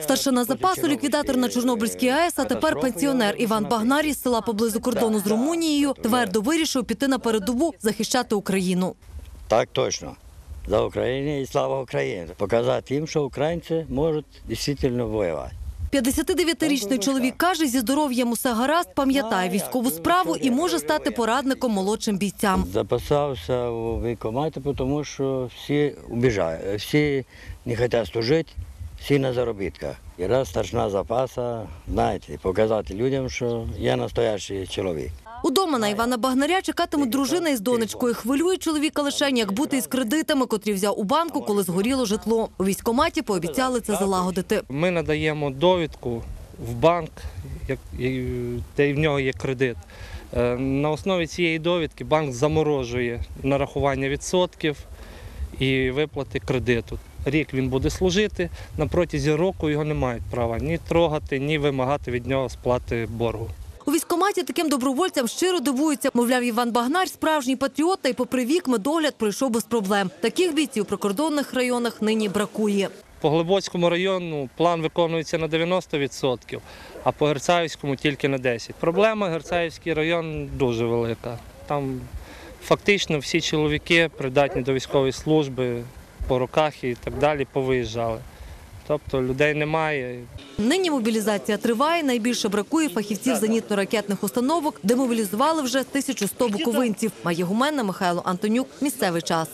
Старшина запасу, ліквідатор на Чорнобильській АЕС, а тепер пенсіонер Іван Багнарій з села поблизу кордону з Румунією твердо вирішив піти на передову захищати Україну. Так точно. За Україну і слава Україні. Показати їм, що українці можуть дійсно воювати. 59-рійний чоловік каже, зі здоров'ям усе гаразд, пам'ятає військову справу і може стати порадником молодшим бійцям. Записався у війкоматі, тому що всі убіжають, всі не хочуть служити, всі на заробітках. І раз старшина запаса, знаєте, показати людям, що я настоящий чоловік. Удома на Івана Багнаря чекатимуть дружина із донечкою. Хвилює чоловіка лише, як бути із кредитами, котрі взяв у банку, коли згоріло житло. У військкоматі пообіцяли це залагодити. Ми надаємо довідку в банк, де в нього є кредит. Е, На основі цієї довідки банк заморожує нарахування відсотків і виплати кредиту. Рік він буде служити, на протязі року його не мають права ні трогати, ні вимагати від нього сплати боргу. У військкоматі таким добровольцям щиро дивуються. Мовляв, Іван Багнар справжній патріот, та й попри вік медогляд пройшов без проблем. Таких бійців у прикордонних районах нині бракує. По Глибоцькому району план виконується на 90%, а по Герцаївському тільки на 10%. Проблема Герцаївський район дуже велика. Там фактично всі чоловіки, придатні до військової служби, по руках і так далі, повиїжджали. Тобто людей немає. Нині мобілізація триває. Найбільше бракує фахівців зенітно-ракетних установок, де мобілізували вже 1100 буковинців. Має гуменна Михайло Антонюк. Місцевий час.